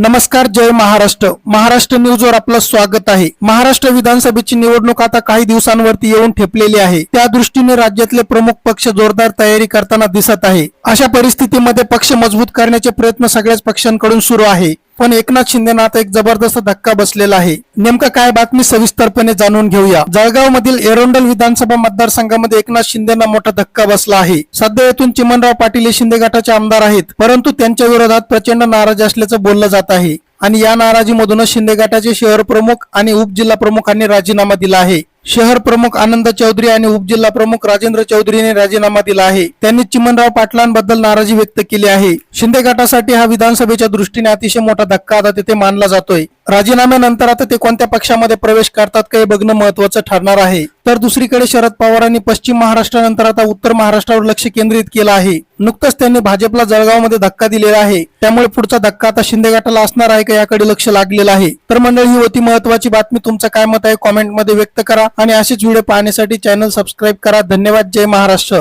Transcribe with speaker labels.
Speaker 1: नमस्कार जय महाराष्ट्र. महाराष्ट्र न्यूजवर आपलं स्वागत आहे. महाराष्ट्र विधानसभेची निवडणूक आता काही दिवसांवरती येऊन ठेपलेली आहे. त्या दृष्टीने राज्यातले प्रमुख पक्ष जोरदार तयारी करताना दिसत आहे. अशा परिस्थितीमध्ये पक्ष मजबूत करण्याचे प्रयत्न सगळ्याच पक्षांकडून सुरू आहे. पण एकनाथ शिंदेना आता एक जबरदस्त धक्का बसलेला आहे. नेमकं काय बातमी सविस्तरपणे जाणून घेऊया. जळगाव मधील एरोंडल विधानसभा मतदारसंघामध्ये एकनाथ शिंदेना मोठा धक्का बसला आहे. सध्या येथून चिमनराव पाटील हे शिंदे गटाचे आमदार आहेत. परंतु त्यांच्या विरोधात प्रचंड नाराज असल्याचं बोललं जात आहे. आणि या नाराजीमधूनच शिंदे गटाचे शहर प्रमुख आणि उपजिल्हा प्रमुखांनी राजीनामा दिला आहे. शहर प्रमुख आनंद चौधरी आणि उपजिल्हा प्रमुख राजेंद्र चौधरीने राजीनामा दिला आहे. त्यांनी चिमनराव पाटलांबद्दल नाराजी व्यक्त केली आहे. शिंदे गटासाठी हा विधानसभेच्या दृष्टीने अतिशय मोठा धक्का आता तिथे मानला जातोय. राजीनाम्यानंतर आता ते कोणत्या पक्षामध्ये प्रवेश करतात का हे बघणं महत्वाचं ठरणार आहे. तर दुसरीकडे शरद पवारांनी पश्चिम महाराष्ट्रानंतर आता उत्तर महाराष्ट्रावर लक्ष केंद्रित केलं आहे. नुकतंच त्यांनी भाजपला जळगावमध्ये धक्का दिलेला आहे. त्यामुळे पुढचा धक्का आता शिंदे गटाला असणार आहे का याकडे लक्ष लागलेलं आहे. तर मंडळी ही होती महत्वाची बातमी तुमचं काय मत आहे? कॉमेंटमध्ये व्यक्त करा आणि असेच व्हिडिओ पाहण्यासाठी चॅनल सबस्क्राईब करा. धन्यवाद. जय महाराष्ट्र.